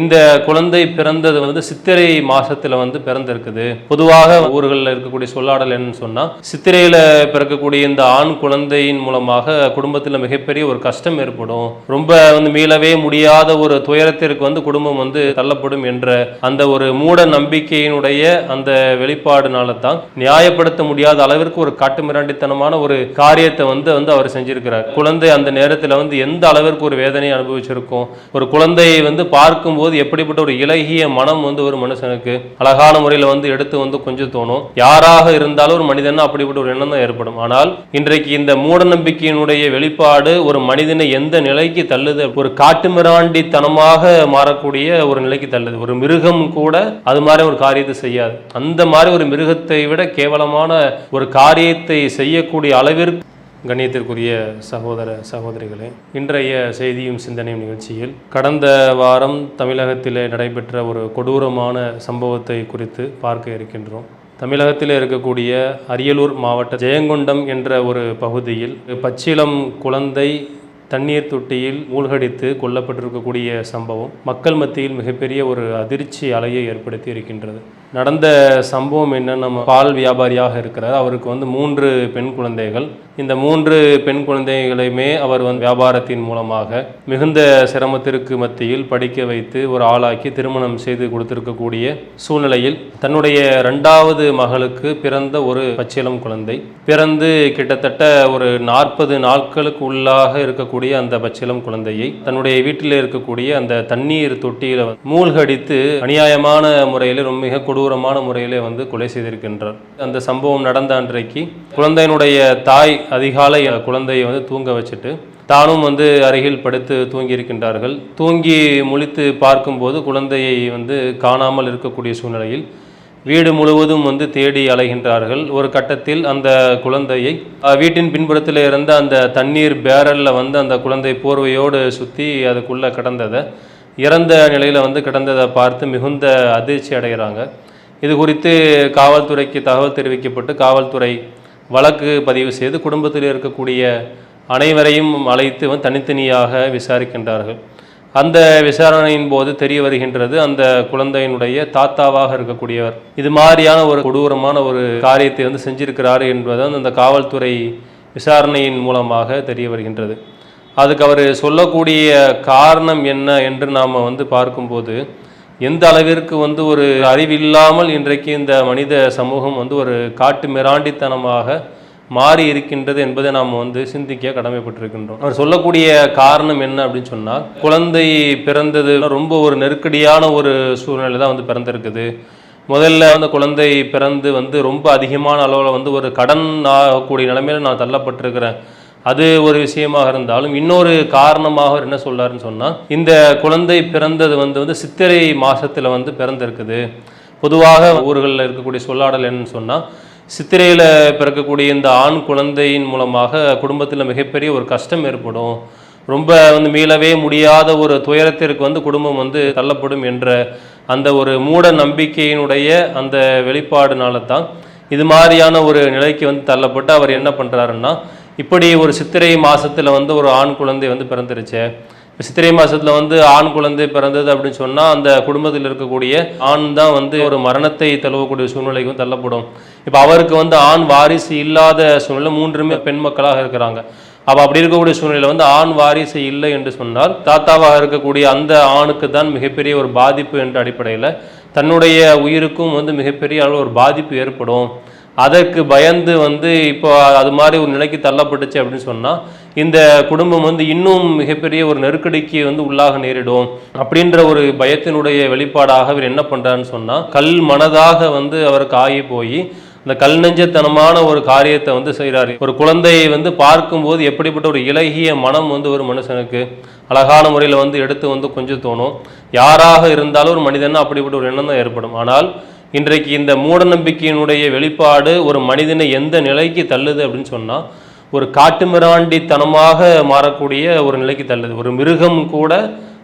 இந்த குழந்தை பிறந்தது வந்து சித்திரை மாசத்துல வந்து பிறந்திருக்குது. பொதுவாக ஊர்களில் இருக்கக்கூடிய சொல்லாடல் என்னன்னு சொன்னா சித்திரையில பிறக்கக்கூடிய இந்த ஆண் குழந்தையின் மூலமாக குடும்பத்துல மிகப்பெரிய ஒரு கஷ்டம் ஏற்படும். ரொம்ப வந்து மீளவே முடியாத ஒரு துயரத்திற்கு வந்து குடும்பம் வந்து தள்ளப்படும் என்ற அந்த ஒரு மூட நம்பிக்கையினுடைய அந்த வெளிப்பாடுனால தான் நியாயப்படுத்த முடியாத அளவிற்கு ஒரு காட்டுமிராண்டித்தனமான ஒரு காரியத்தை வந்து வந்து அவர் செஞ்சிருக்கிறார். குழந்தை அந்த நேரத்துல வந்து எந்த அளவிற்கு ஒரு வேதனையை அனுபவிச்சிருக்கும்? ஒரு குழந்தையை வந்து பார்க்கும் பார்க்கும்போது எப்படிப்பட்ட ஒரு இலகிய மனம் வந்து ஒரு மனுஷனுக்கு அழகான முறையில் வந்து எடுத்து வந்து கொஞ்சம் தோணும். யாராக இருந்தாலும் ஒரு மனிதன் அப்படிப்பட்ட ஒரு எண்ணம் தான் ஏற்படும். ஆனால் இன்றைக்கு இந்த மூட நம்பிக்கையினுடைய வெளிப்பாடு ஒரு மனிதனை எந்த நிலைக்கு தள்ளுது? ஒரு காட்டுமிராண்டித்தனமாக மாறக்கூடிய ஒரு நிலைக்கு தள்ளுது. ஒரு மிருகம் கூட அது மாதிரி ஒரு காரியத்தை செய்யாது. அந்த மாதிரி ஒரு மிருகத்தை விட கேவலமான ஒரு காரியத்தை செய்யக்கூடிய அளவிற்கு கண்ணியத்திற்குரிய சகோதர சகோதரிகளே இன்றைய செய்தியும் சிந்தனையும் நிகழ்ச்சியில் கடந்த வாரம் தமிழகத்திலே நடைபெற்ற ஒரு கொடூரமான சம்பவத்தை குறித்து பார்க்க இருக்கின்றோம். தமிழகத்தில் இருக்கக்கூடிய அரியலூர் மாவட்ட ஜெயங்கொண்டம் என்ற ஒரு பகுதியில் பச்சிளம் குழந்தை தண்ணீர் தொட்டியில் மூழ்கடித்து கொல்லப்பட்டிருக்கக்கூடிய சம்பவம் மக்கள் மத்தியில் மிகப்பெரிய ஒரு அதிர்ச்சி அலையை ஏற்படுத்தி இருக்கின்றது. நடந்த சம்பவம் என்ன நம்ம பால் வியாபாரியாக இருக்கிறார். அவருக்கு வந்து மூன்று பெண் குழந்தைகள். இந்த மூன்று பெண் குழந்தைகளையுமே அவர் வந்து வியாபாரத்தின் மூலமாக மிகுந்த சிரமத்திற்கு மத்தியில் படிக்க வைத்து ஒரு ஆளாக்கி திருமணம் செய்து கொடுத்திருக்கக்கூடிய சூழ்நிலையில் தன்னுடைய இரண்டாவது மகளுக்கு பிறந்த ஒரு பச்சிளம் குழந்தை. பிறந்து கிட்டத்தட்ட ஒரு நாற்பது நாட்களுக்கு உள்ளாக இருக்கக்கூடிய அந்த பச்சிளம் குழந்தையை தன்னுடைய வீட்டில் இருக்கக்கூடிய அந்த தண்ணீர் தொட்டியில் மூழ்கடித்து அநியாயமான முறையில் ரொம்ப மிக கொடூரமான முறையிலே வந்து கொலை செய்திருக்கின்றார். அந்த சம்பவம் நடந்த அன்றைக்கு குழந்தையினுடைய தாய் அதிகாலை குழந்தையை வந்து தூங்க வச்சுட்டு தானும் வந்து அருகில் படுத்து தூங்கியிருக்கின்றார்கள். தூங்கி முழித்து பார்க்கும்போது குழந்தையை வந்து காணாமல் இருக்கக்கூடிய சூழ்நிலையில் வீடு முழுவதும் வந்து தேடி அலைகின்றார்கள். ஒரு கட்டத்தில் அந்த குழந்தையை வீட்டின் பின்புறத்தில் இருந்த அந்த தண்ணீர் பேரலில் வந்து அந்த குழந்தை போர்வையோடு சுற்றி அதுக்குள்ளே கிடந்ததை இறந்த நிலையில் வந்து கிடந்ததை பார்த்து மிகுந்த அதிர்ச்சி அடைகிறாங்க. இது குறித்து காவல்துறைக்கு தகவல் தெரிவிக்கப்பட்டு காவல்துறை வழக்கு பதிவு செய்து குடும்பத்தில் இருக்கக்கூடிய அனைவரையும் அழைத்து வந்து தனித்தனியாக விசாரிக்கின்றார்கள். அந்த விசாரணையின் போது தெரிய வருகின்றது அந்த குழந்தையினுடைய தாத்தாவாக இருக்கக்கூடியவர் இது மாதிரியான ஒரு கொடூரமான ஒரு காரியத்தை வந்து செஞ்சிருக்கிறார் என்பது அந்த காவல்துறை விசாரணையின் மூலமாக தெரிய வருகின்றது. அதுக்கு அவர் சொல்லக்கூடிய காரணம் என்ன என்று நாம் வந்து பார்க்கும்போது எந்த அளவிற்கு வந்து ஒரு அறிவில்லாமல் இன்றைக்கு இந்த மனித சமூகம் வந்து ஒரு காட்டு மிராண்டித்தனமாக மாறி இருக்கின்றது என்பதை நாம் வந்து சிந்திக்க கடமைப்பட்டிருக்கின்றோம். அவர் சொல்லக்கூடிய காரணம் என்ன அப்படின்னு சொன்னால் குழந்தை பிறந்தது ரொம்ப ஒரு நெருக்கடியான ஒரு சூழ்நிலை தான் வந்து பிறந்திருக்குது. முதல்ல அந்த குழந்தை பிறந்து வந்து ரொம்ப அதிகமான அளவில் வந்து ஒரு கடன் ஆகக்கூடிய நிலைமையில் நான் தள்ளப்பட்டிருக்கிறேன். அது ஒரு விஷயமாக இருந்தாலும் இன்னொரு காரணமாக என்ன சொல்லாருன்னு சொன்னால் இந்த குழந்தை பிறந்தது வந்து வந்து சித்திரை மாதத்தில் வந்து பிறந்திருக்குது. பொதுவாக ஊர்களில் இருக்கக்கூடிய சொல்லாடல் என்னன்னு சொன்னால் சித்திரையில் பிறக்கக்கூடிய இந்த ஆண் குழந்தையின் மூலமாக குடும்பத்தில் மிகப்பெரிய ஒரு கஷ்டம் ஏற்படும். ரொம்ப வந்து மீளவே முடியாத ஒரு துயரத்திற்கு வந்து குடும்பம் வந்து தள்ளப்படும் என்ற அந்த ஒரு மூட நம்பிக்கையினுடைய அந்த வெளிப்பாடுனால தான் இது மாதிரியான ஒரு நிலைக்கு வந்து தள்ளப்பட்டு அவர் என்ன பண்ணுறாருன்னா இப்படி ஒரு சித்திரை மாதத்தில் வந்து ஒரு ஆண் குழந்தை வந்து பிறந்துருச்சு. இப்போ சித்திரை மாதத்தில் வந்து ஆண் குழந்தை பிறந்தது அப்படின்னு சொன்னால் அந்த குடும்பத்தில் இருக்கக்கூடிய ஆண் தான் வந்து ஒரு மரணத்தை தழுவக்கூடிய சூழ்நிலைக்கு வந்து தள்ளப்படும். இப்போ அவருக்கு வந்து ஆண் வாரிசு இல்லாத சூழ்நிலை மூன்றுமே பெண் மக்களாக இருக்கிறாங்க. அப்போ அப்படி இருக்கக்கூடிய சூழ்நிலை வந்து ஆண் வாரிசு இல்லை என்று சொன்னால் தாத்தாவாக இருக்கக்கூடிய அந்த ஆணுக்கு தான் மிகப்பெரிய ஒரு பாதிப்பு என்ற அடிப்படையில் தன்னுடைய உயிருக்கும் வந்து மிகப்பெரிய அளவு ஒரு பாதிப்பு ஏற்படும். அதற்கு பயந்து வந்து இப்போ அது மாதிரி ஒரு நிலைக்கு தள்ளப்பட்டுச்சு அப்படின்னு சொன்னால் இந்த குடும்பம் வந்து இன்னும் மிகப்பெரிய ஒரு நெருக்கடிக்கு வந்து உள்ளாக நேரிடும் அப்படின்ற ஒரு பயத்தினுடைய வெளிப்பாடாக அவர் என்ன பண்ணுறாருன்னு சொன்னால் கல் மனதாக வந்து அவருக்கு ஆகி போய் இந்த கல் நெஞ்சத்தனமான ஒரு காரியத்தை வந்து செய்கிறாரு ஒரு குழந்தையை வந்து பார்க்கும்போது எப்படிப்பட்ட ஒரு இலகிய மனம் வந்து ஒரு மனுஷனுக்கு அழகான முறையில் வந்து எடுத்து வந்து கொஞ்சம் தோணும். யாராக இருந்தாலும் ஒரு மனிதன் அப்படிப்பட்ட ஒரு எண்ணம் தான் ஏற்படும். ஆனால் இன்றைக்கு இந்த மூடநம்பிக்கையினுடைய வெளிப்பாடு ஒரு மனிதனை எந்த நிலைக்கு தள்ளுது அப்படின்னு சொன்னால் ஒரு காட்டுமிராண்டித்தனமாக மாறக்கூடிய ஒரு நிலைக்கு தள்ளுது. ஒரு மிருகம் கூட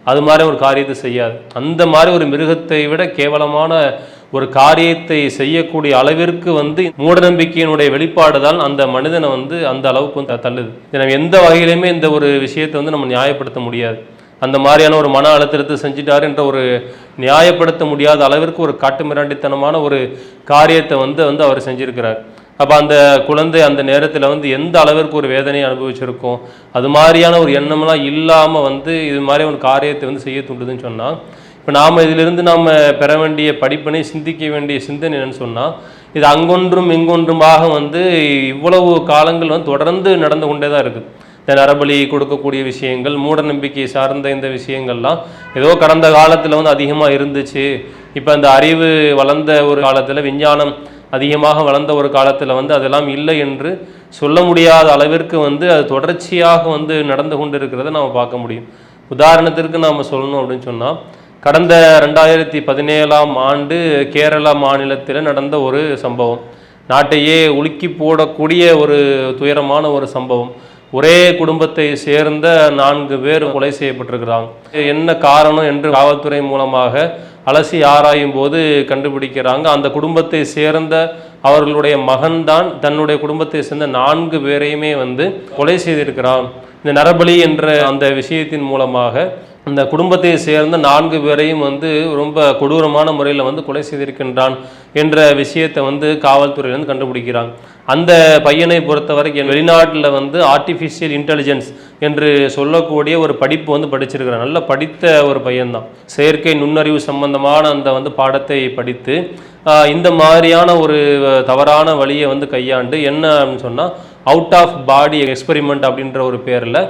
அது மாதிரி ஒரு காரியத்தை செய்யாது. அந்த மாதிரி ஒரு மிருகத்தை விட கேவலமான ஒரு காரியத்தை செய்யக்கூடிய அளவிற்கு வந்து மூடநம்பிக்கையினுடைய வெளிப்பாடு தான் அந்த மனிதனை வந்து அந்த அளவுக்கு வந்து தள்ளுது நம்ம எந்த வகையிலுமே இந்த ஒரு விஷயத்தை வந்து நம்ம நியாயப்படுத்த முடியாது. அந்த மாதிரியான ஒரு மன அழுத்தத்தை செஞ்சிட்டாரு என்ற ஒரு நியாயப்படுத்த முடியாத அளவிற்கு ஒரு காட்டுமிராண்டித்தனமான ஒரு காரியத்தை வந்து வந்து அவர் செஞ்சுருக்கிறார். அப்போ அந்த குழந்தை அந்த நேரத்தில் வந்து எந்த அளவிற்கு ஒரு வேதனையை அனுபவிச்சிருக்கும் அது மாதிரியான ஒரு எண்ணம்லாம் இல்லாமல் வந்து இது மாதிரி ஒரு காரியத்தை வந்து செய்ய தூண்டுதுன்னு சொன்னால் இப்போ நாம் இதிலிருந்து நாம் பெற வேண்டிய படிப்பினை சிந்திக்க வேண்டிய சிந்தனை என்னன்னு சொன்னால் இது அங்கொன்றும் இங்கொன்றுமாக வந்து இவ்வளவு காலங்கள் வந்து தொடர்ந்து நடந்து கொண்டே தான் இருக்குது இந்த நரபலி கொடுக்கக்கூடிய விஷயங்கள் மூட நம்பிக்கை சார்ந்த இந்த விஷயங்கள்லாம் ஏதோ கடந்த காலத்தில் வந்து அதிகமாக இருந்துச்சு. இப்போ அந்த அறிவு வளர்ந்த ஒரு காலத்தில் விஞ்ஞானம் அதிகமாக வளர்ந்த ஒரு காலத்தில் வந்து அதெல்லாம் இல்லை என்று சொல்ல முடியாத அளவிற்கு வந்து அது தொடர்ச்சியாக வந்து நடந்து கொண்டு இருக்கிறத நம்ம பார்க்க முடியும். உதாரணத்திற்கு நாம் சொல்லணும் அப்படின்னு சொன்னால் கடந்த ரெண்டாயிரத்தி பதினேழாம் ஆண்டு கேரளா மாநிலத்தில் நடந்த ஒரு சம்பவம். நாட்டையே உலுக்கி போடக்கூடிய ஒரு துயரமான ஒரு சம்பவம். ஒரே குடும்பத்தை சேர்ந்த நான்கு பேர் கொலை செய்யப்பட்டிருக்கிறாங்க. என்ன காரணம் என்று காவல்துறை மூலமாக அலசி ஆராயும் போது கண்டுபிடிக்கிறாங்க. அந்த குடும்பத்தை சேர்ந்த அவர்களுடைய மகன்தான் தன்னுடைய குடும்பத்தை சேர்ந்த நான்கு பேரையுமே வந்து கொலை செய்திருக்கிறான். இந்த நரபலி என்ற அந்த விஷயத்தின் மூலமாக அந்த குடும்பத்தை சேர்ந்த நான்கு பேரையும் வந்து ரொம்ப கொடூரமான முறையில் வந்து கொலை செய்திருக்கின்றான் என்ற விஷயத்தை வந்து காவல்துறையிலிருந்து கண்டுபிடிக்கிறாங்க அந்த பையனை பொறுத்த வரைக்கும் வெளிநாட்டில் வந்து ஆர்டிஃபிஷியல் இன்டெலிஜென்ஸ் என்று சொல்லக்கூடிய ஒரு படிப்பு வந்து படிச்சிருக்கிறான். நல்ல படித்த ஒரு பையன்தான். செயற்கை நுண்ணறிவு சம்பந்தமான அந்த வந்து பாடத்தை படித்து இந்த மாதிரியான ஒரு தவறான வழியை வந்து கையாண்டு என்ன அப்படின்னு சொன்னால் அவுட் ஆஃப் பாடி எக்ஸ்பெரிமெண்ட் அப்படின்ற ஒரு பேரில்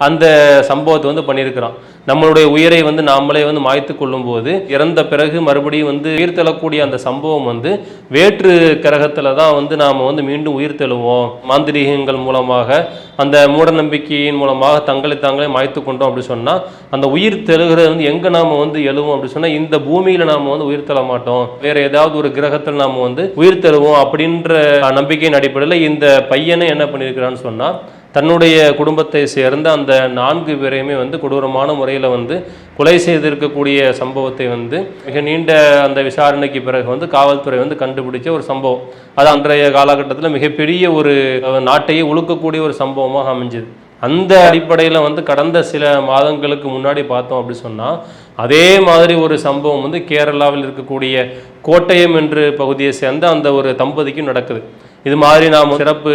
அந்த சம்பவத்தை வந்து பண்ணியிருக்கிறான் நம்மளுடைய உயிரை வந்து நாமளே வந்து மாய்த்து கொள்ளும்போது இறந்த பிறகு மறுபடியும் வந்து உயிர் தெழக்கூடிய அந்த சம்பவம் வந்து வேற்று கிரகத்தில் தான் வந்து நாம் வந்து மீண்டும் உயிர் தெழுவோம் மாந்திரீகங்கள் மூலமாக அந்த மூடநம்பிக்கையின் மூலமாக தங்களை தாங்களே மாய்த்து கொண்டோம் அப்படி சொன்னால் அந்த உயிர் தெழுகிறது வந்து எங்கே நாம் வந்து எழுவோம் அப்படி சொன்னால் இந்த பூமியில் நாம் வந்து உயிர் தெழ மாட்டோம். வேறு ஏதாவது ஒரு கிரகத்தில் நாம் வந்து உயிர் தெழுவோம் அப்படின்ற நம்பிக்கையின் அடிப்படையில் இந்த பையனை என்ன பண்ணியிருக்கிறான்னு சொன்னால் தன்னுடைய குடும்பத்தை சேர்ந்த அந்த நான்கு பேரையுமே வந்து கொடூரமான முறையில் வந்து கொலை செய்திருக்கக்கூடிய சம்பவத்தை வந்து மிக நீண்ட அந்த விசாரணைக்கு பிறகு வந்து காவல்துறை வந்து கண்டுபிடிச்ச ஒரு சம்பவம். அது அன்றைய காலகட்டத்தில் மிகப்பெரிய ஒரு நாட்டையே உழுக்கக்கூடிய ஒரு சம்பவமாக அமைஞ்சது. அந்த அடிப்படையில் வந்து கடந்த சில மாதங்களுக்கு முன்னாடி பார்த்தோம் அப்படி சொன்னால் அதே மாதிரி ஒரு சம்பவம் வந்து கேரளாவில் இருக்கக்கூடிய கோட்டயம் என்று பகுதியை சேர்ந்த அந்த ஒரு தம்பதிக்கும் நடக்குது. இது மாதிரி நாம் சிறப்பு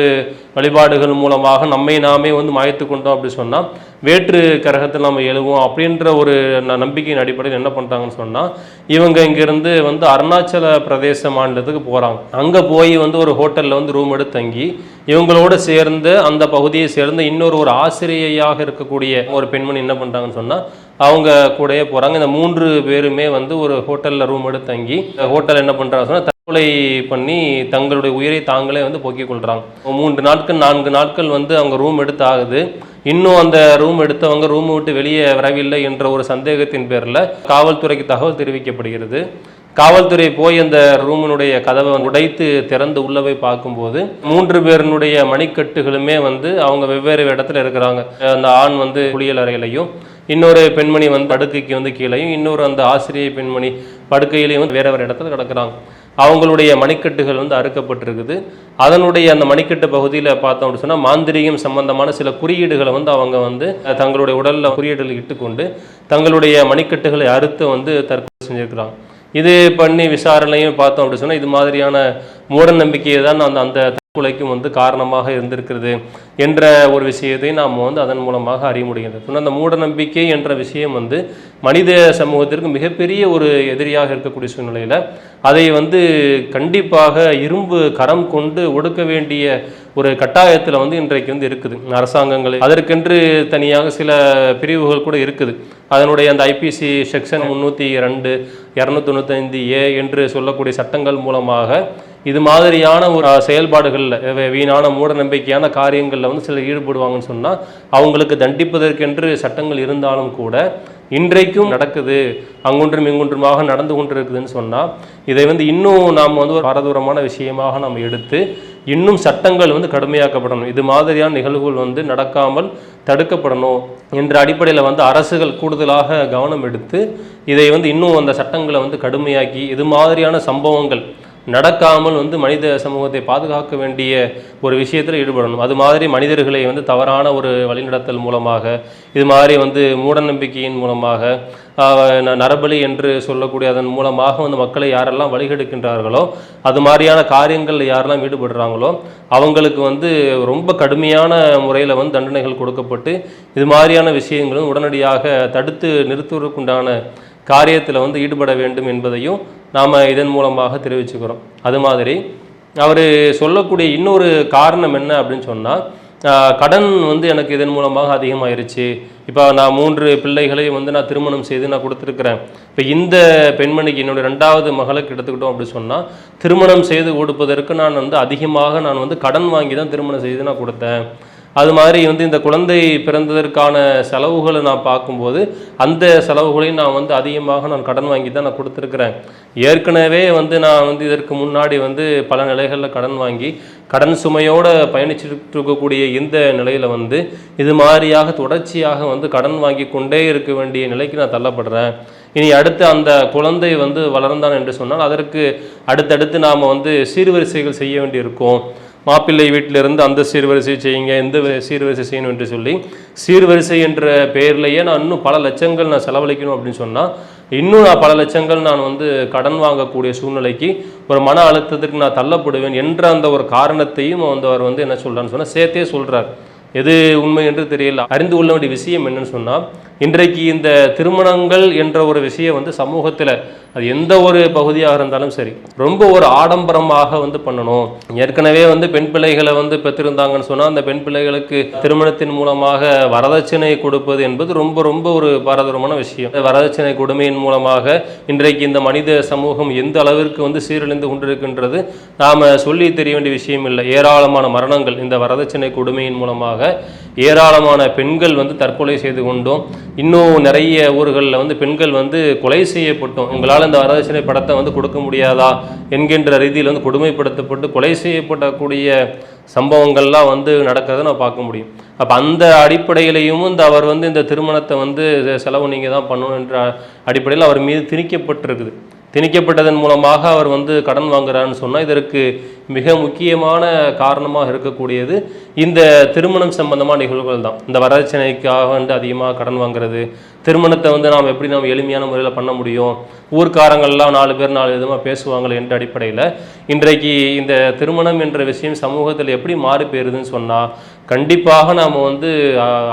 வழிபாடுகள் மூலமாக நம்மை நாமே வந்து மாய்த்து கொண்டோம் அப்படி சொன்னால் வேற்று கரகத்தில் நம்ம எழுவோம் அப்படின்ற ஒரு ந- நம்பிக்கையின் அடிப்படையில் என்ன பண்ணுறாங்கன்னு சொன்னால் இவங்க இங்கேருந்து வந்து அருணாச்சல பிரதேச மாநிலத்துக்கு போகிறாங்க அங்கே போய் வந்து ஒரு ஹோட்டலில் வந்து ரூம் எடுத்து தங்கி இவங்களோட சேர்ந்து அந்த பகுதியை சேர்ந்து இன்னொரு ஒரு ஆசிரியையாக இருக்கக்கூடிய ஒரு பெண்மணி என்ன பண்ணுறாங்கன்னு சொன்னால் அவங்க கூடயே போகிறாங்க இந்த மூன்று பேருமே வந்து ஒரு ஹோட்டலில் ரூம் எடுத்து தங்கி ஹோட்டல் என்ன பண்ணுறாங்க சொன்னால் தற்கொலை பண்ணி தங்களுடைய உயிரை தாங்களே வந்து போக்கிக் கொள்கிறாங்க மூன்று நாட்கள் நான்கு நாட்கள் வந்து அவங்க ரூம் எடுத்து ஆகுது இன்னும் அந்த ரூம் எடுத்தவங்க ரூம் விட்டு வெளியே வரவில்லை என்ற ஒரு சந்தேகத்தின் பேரில் காவல்துறைக்கு தகவல் தெரிவிக்கப்படுகிறது. காவல்துறை போய் அந்த ரூமினுடைய கதவை உடைத்து திறந்து உள்ளே போய் பார்க்கும்போது மூன்று பேரினுடைய மணிக்கட்டுகளுமே வந்து அவங்க வெவ்வேறு இடத்துல இருக்கிறாங்க. அந்த ஆண் வந்து குளியல் அறையிலையும் இன்னொரு பெண்மணி வந்து படுக்கைக்கு வந்து கீழேயும் இன்னொரு அந்த ஆசிரியை பெண்மணி படுக்கையிலையும் வந்து வேற வேறு இடத்துல கிடக்கிறாங்க. அவங்களுடைய மணிக்கட்டுகள் வந்து அறுக்கப்பட்டிருக்குது. அதனுடைய அந்த மணிக்கட்டு பகுதியில் பார்த்தோம் அப்படின்னு சொன்னால் மாந்திரீகம் சம்பந்தமான சில குறியீடுகளை வந்து அவங்க வந்து தங்களுடைய உடலில் குறியீடுகள் இட்டுக்கொண்டு தங்களுடைய மணிக்கட்டுகளை அறுத்து வந்து தற்கொலை செஞ்சுருக்கிறாங்க. இது பண்ணி விசாரணையும் பார்த்தோம் அப்படின்னு சொன்னால் இது மாதிரியான மூட நம்பிக்கையை தான் அந்த அந்த கொலைக்கும் வந்து காரணமாக இருந்திருக்கிறது என்ற ஒரு விஷயத்தை நாம் வந்து அதன் மூலமாக அறிய முடிகிறது அந்த மூட நம்பிக்கை என்ற விஷயம் வந்து மனித சமூகத்திற்கு மிகப்பெரிய ஒரு எதிரியாக இருக்கக்கூடிய சூழ்நிலையில் அதை வந்து கண்டிப்பாக இரும்பு கரம் கொண்டு ஒடுக்க வேண்டிய ஒரு கட்டாயத்தில் வந்து இன்றைக்கு வந்து இருக்குது. அரசாங்கங்கள் அதற்கென்று தனியாக சில பிரிவுகள் கூட இருக்குது. அதனுடைய அந்த ஐபிசி செக்ஷன் முந்நூற்றி ரெண்டு இரநூத்தி தொண்ணூத்தைந்து ஏ என்று சொல்லக்கூடிய சட்டங்கள் மூலமாக இது மாதிரியான ஒரு செயல்பாடுகளில் வீணான மூட நம்பிக்கையான காரியங்களில் வந்து சிலர் ஈடுபடுவாங்கன்னு சொன்னால் அவங்களுக்கு தண்டிப்பதற்கென்று சட்டங்கள் இருந்தாலும் கூட இன்றைக்கும் நடக்குது அங்கொன்றும் இங்கொன்றுமாக நடந்து கொண்டு இருக்குதுன்னு சொன்னால் இதை வந்து இன்னும் நாம் வந்து ஒரு பாரதூரமான விஷயமாக நாம் எடுத்து இன்னும் சட்டங்கள் வந்து கடுமையாக்கப்படணும். இது மாதிரியான நிகழ்வுகள் வந்து நடக்காமல் தடுக்கப்படணும் என்ற அடிப்படையில் வந்து அரசுகள் கூடுதலாக கவனம் எடுத்து இதை வந்து இன்னும் அந்த சட்டங்களை வந்து கடுமையாக்கி இது மாதிரியான சம்பவங்கள் நடக்காமல் வந்து மனித சமூகத்தை பாதுகாக்க வேண்டிய ஒரு விஷயத்தில் ஈடுபடணும். அது மாதிரி மனிதர்களை வந்து தவறான ஒரு வழிநடத்தல் மூலமாக இது மாதிரி வந்து மூடநம்பிக்கையின் மூலமாக நரபலி என்று சொல்லக்கூடிய அதன் மூலமாக வந்து மக்களை யாரெல்லாம் வழிகெடுக்கின்றார்களோ அது மாதிரியான காரியங்களில் யாரெல்லாம் ஈடுபடுறாங்களோ அவங்களுக்கு வந்து ரொம்ப கடுமையான முறையில் வந்து தண்டனைகள் கொடுக்கப்பட்டு இது மாதிரியான விஷயங்களும் உடனடியாக தடுத்து நிறுத்துவதற்குண்டான காரியத்தில் வந்து ஈடுபட வேண்டும் என்பதையும் நாம் இதன் மூலமாக தெரிவிச்சுக்கிறோம். அது மாதிரி அவர் சொல்லக்கூடிய இன்னொரு காரணம் என்ன அப்படின்னு சொன்னால் கடன் வந்து எனக்கு இதன் மூலமாக அதிகமாயிருச்சு. இப்போ நான் மூன்று பிள்ளைகளையும் வந்து நான் திருமணம் செய்து நான் கொடுத்துருக்குறேன். இப்போ இந்த பெண்மணிக்கு என்னுடைய ரெண்டாவது மகளுக்கு எடுத்துக்கிட்டோம் அப்படி சொன்னால் திருமணம் செய்து கொடுப்பதற்கு நான் வந்து அதிகமாக நான் வந்து கடன் வாங்கி தான் திருமணம் செய்து நான் கொடுத்தேன். அது மாதிரி வந்து இந்த குழந்தை பிறந்ததற்கான செலவுகளை நான் பார்க்கும்போது அந்த செலவுகளையும் நான் வந்து அதிகமாக நான் கடன் வாங்கி தான் நான் கொடுத்துருக்குறேன். ஏற்கனவே வந்து நான் வந்து இதற்கு முன்னாடி வந்து பல நிலைகளில் கடன் வாங்கி கடன் சுமையோடு பயணிச்சுட்டு இருக்கக்கூடிய இந்த நிலையில் வந்து இது மாதிரியாக தொடர்ச்சியாக வந்து கடன் வாங்கி கொண்டே இருக்க வேண்டிய நிலைக்கு நான் தள்ளப்படுறேன். இனி அடுத்து அந்த குழந்தை வந்து வளர்ந்தான் என்று சொன்னால் அதற்கு அடுத்தடுத்து நாம் வந்து சீர்வரிசைகள் செய்ய வேண்டியிருக்கும். மாப்பிள்ளை வீட்டிலிருந்து அந்த சீர்வரிசை செய்யுங்க எந்த சீர்வரிசை செய்யணும் என்று சொல்லி சீர்வரிசை என்ற பெயர்லேயே நான் இன்னும் பல லட்சங்கள் நான் செலவழிக்கணும் அப்படின்னு சொன்னால் இன்னும் நான் பல லட்சங்கள் நான் வந்து கடன் வாங்கக்கூடிய சூழ்நிலைக்கு ஒரு மன அழுத்தத்துக்கு நான் தள்ளப்படுவேன் என்ற அந்த ஒரு காரணத்தையும் வந்து அவர் வந்து என்ன சொல்கிறான்னு சொன்னால் சேர்த்தே சொல்கிறார் எது உண்மை என்று தெரியல. அறிந்து கொள்ள வேண்டிய விஷயம் என்னன்னு சொன்னால் இன்றைக்கு இந்த திருமணங்கள் என்ற ஒரு விஷயம் வந்து சமூகத்தில் அது எந்த ஒரு பகுதியாக இருந்தாலும் சரி. ரொம்ப ஒரு ஆடம்பரமாக வந்து பண்ணணும். ஏற்கனவே வந்து பெண் பிள்ளைகளை வந்து பெற்றிருந்தாங்கன்னு சொன்னால் அந்த பெண் பிள்ளைகளுக்கு திருமணத்தின் மூலமாக வரதட்சணை கொடுப்பது என்பது ரொம்ப ரொம்ப ஒரு பாரதூரமான விஷயம். வரதட்சணை கொடுமையின் மூலமாக இன்றைக்கு இந்த மனித சமூகம் எந்த அளவிற்கு வந்து சீரழிந்து கொண்டிருக்கின்றது நாம் சொல்லி தெரிய வேண்டிய விஷயம் இல்லை. ஏராளமான மரணங்கள் இந்த வரதட்சணை கொடுமையின் மூலமாக ஏராளமான பெண்கள் வந்து தற்கொலை செய்து கொண்டோம். இன்னும் நிறைய ஊர்களில் வந்து பெண்கள் வந்து கொலை செய்யப்பட்டோம். உங்களால் இந்த வரதட்சணை படத்தை வந்து கொடுக்க முடியாதா என்கின்ற ரீதியில் வந்து கொடுமைப்படுத்தப்பட்டு கொலை செய்யப்படக்கூடிய சம்பவங்கள்லாம் வந்து நடக்கிறத நான் பார்க்க முடியும். அப்போ அந்த அடிப்படையிலையும் இந்த அவர் வந்து இந்த திருமணத்தை வந்து செலவு நீங்கள் தான் பண்ணணும் என்ற அடிப்படையில் அவர் மீது திணிக்கப்பட்டிருக்குது. திணிக்கப்பட்டதன் மூலமாக அவர் வந்து கடன் வாங்குறாருன்னு சொன்னால் இதற்கு மிக முக்கியமான காரணமாக இருக்கக்கூடியது இந்த திருமணம் சம்பந்தமான நிகழ்வுகள் தான். இந்த வரதட்சணைக்காக வந்து அதிகமாக கடன் வாங்குறது திருமணத்தை வந்து நாம் எப்படி நாம் எளிமையான முறையில் பண்ண முடியும் ஊர்க்காரங்கள்லாம் நாலு பேர் நாலு விதமாக பேசுவாங்களே என்ற அடிப்படையில் இன்றைக்கு இந்த திருமணம் என்ற விஷயம் சமூகத்தில் எப்படி மாறி போயிருதுன்னு சொன்னால் கண்டிப்பாக நாம் வந்து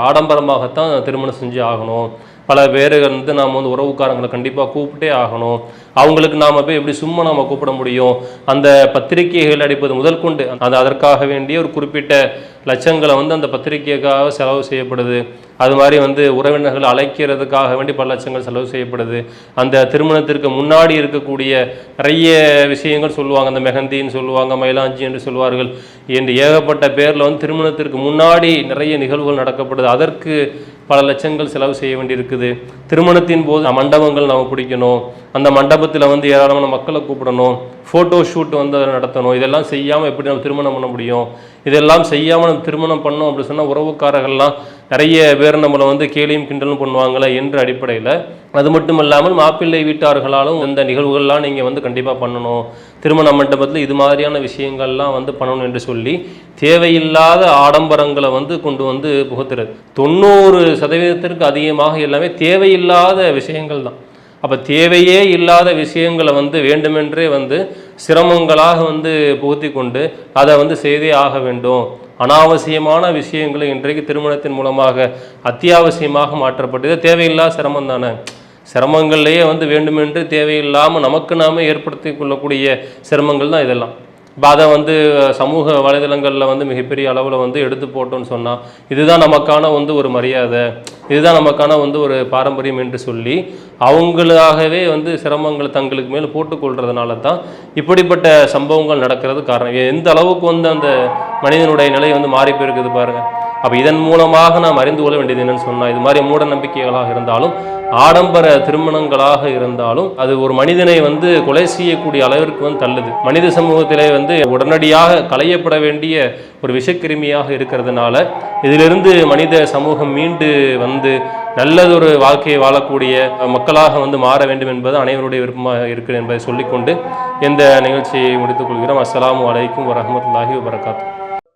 ஆடம்பரமாகத்தான் திருமணம் செஞ்சு ஆகணும். பல பேர் வந்து நாம் வந்து உறவுக்காரங்களை கண்டிப்பாக கூப்பிட்டே ஆகணும். அவங்களுக்கு நாம் போய் எப்படி சும்மா நாம் கூப்பிட முடியும்? அந்த பத்திரிகைகள் அடிப்பது முதல் கொண்டு. அந்த அதற்காக வேண்டிய ஒரு குறிப்பிட்ட லட்சங்களை வந்து அந்த பத்திரிகைக்காக செலவு செய்யப்படுது. அது மாதிரி வந்து உறவினர்கள் அழைக்கிறதுக்காக வேண்டி பல லட்சங்கள் செலவு செய்யப்படுது. அந்த திருமணத்திற்கு முன்னாடி இருக்கக்கூடிய நிறைய விஷயங்கள் சொல்லுவாங்க. அந்த மெஹந்தின்னு சொல்லுவாங்க மயிலாஞ்சி என்று சொல்வார்கள். என்று ஏகப்பட்ட பேரில் வந்து திருமணத்திற்கு முன்னாடி நிறைய நிகழ்வுகள் நடக்கப்படுது. அதற்கு பல லட்சங்கள் செலவு செய்ய வேண்டியிருக்குது. திருமணத்தின் போது மண்டபங்கள் நம்ம பிடிக்கணும். அந்த மண்டபத்தில் வந்து ஏராளமான மக்களை கூப்பிடணும். ஃபோட்டோ ஷூட் வந்து அதை நடத்தணும். இதெல்லாம் செய்யாமல் எப்படி நம்ம திருமணம் பண்ண முடியும்? இதெல்லாம் செய்யாமல் நம்ம திருமணம் பண்ணோம் அப்படி சொன்னால் உறவுக்காரர்கள்லாம் நிறைய பேர் நம்மளை வந்து கேலியும் கிண்டலும் பண்ணுவாங்களே என்ற அடிப்படையில். அது மட்டும் இல்லாமல் மாப்பிள்ளை வீட்டார்களாலும் இந்த நிகழ்வுகள்லாம் நீங்கள் வந்து கண்டிப்பாக பண்ணணும். திருமண மண்டபத்தில் இது மாதிரியான விஷயங்கள்லாம் வந்து பண்ணணும் என்று சொல்லி தேவையில்லாத ஆடம்பரங்களை வந்து கொண்டு வந்து புகுத்துறது. தொண்ணூறு சதவீதத்திற்கு அதிகமாக எல்லாமே தேவையில்லாத விஷயங்கள் தான் அப்போ தேவையே இல்லாத விஷயங்களை வந்து வேண்டுமென்றே வந்து சிரமங்களாக வந்து புகுத்தி கொண்டு அதை வந்து செய்தே ஆக வேண்டும். அனாவசியமான விஷயங்களை இன்றைக்கு திருமணத்தின் மூலமாக அத்தியாவசியமாக மாற்றப்பட்டது தேவையில்லாத சிரமம் தானே. சிரமங்கள்லேயே வந்து வேண்டுமென்று தேவையில்லாமல் நமக்கு நாமே ஏற்படுத்தி கொள்ளக்கூடிய சிரமங்கள் தான் இதெல்லாம். இப்போ அதை வந்து சமூக வலைதளங்களில் வந்து மிகப்பெரிய அளவில் வந்து எடுத்து போட்டோம்னு சொன்னால் இதுதான் நமக்கான வந்து ஒரு மரியாதை. இதுதான் நமக்கான வந்து ஒரு பாரம்பரியம் என்று சொல்லி அவங்களாகவே வந்து சிரமங்களை தங்களுக்கு மேல் போட்டுக்கொள்றதுனால தான் இப்படிப்பட்ட சம்பவங்கள் நடக்கிறது காரணம். எந்த அளவுக்கு வந்து அந்த மனிதனுடைய நிலை வந்து மாறி போயிருக்குது பாருங்கள் அப்போ இதன் மூலமாக நாம் அறிந்து கொள்ள வேண்டியது என்னன்னு சொன்னால் இது மாதிரி மூட நம்பிக்கைகளாக இருந்தாலும் ஆடம்பர திருமணங்களாக இருந்தாலும் அது ஒரு மனிதனை வந்து கொலை செய்யக்கூடிய அளவிற்கு வந்து தள்ளுது. மனித சமூகத்திலே வந்து உடனடியாக களையப்பட வேண்டிய ஒரு விஷக்கிருமியாக இருக்கிறதுனால இதிலிருந்து மனித சமூகம் மீண்டு வந்து நல்லதொரு வாழ்க்கையை வாழக்கூடிய மக்களாக வந்து மாற வேண்டும் என்பது அனைவருடைய விருப்பமாக இருக்குது என்பதை சொல்லிக்கொண்டு இந்த நிகழ்ச்சியை முடித்துக் கொள்கிறோம். அஸ்லாம் அலைக்கும் வரஹ்மத்துல்லாஹி வபரகாத்து.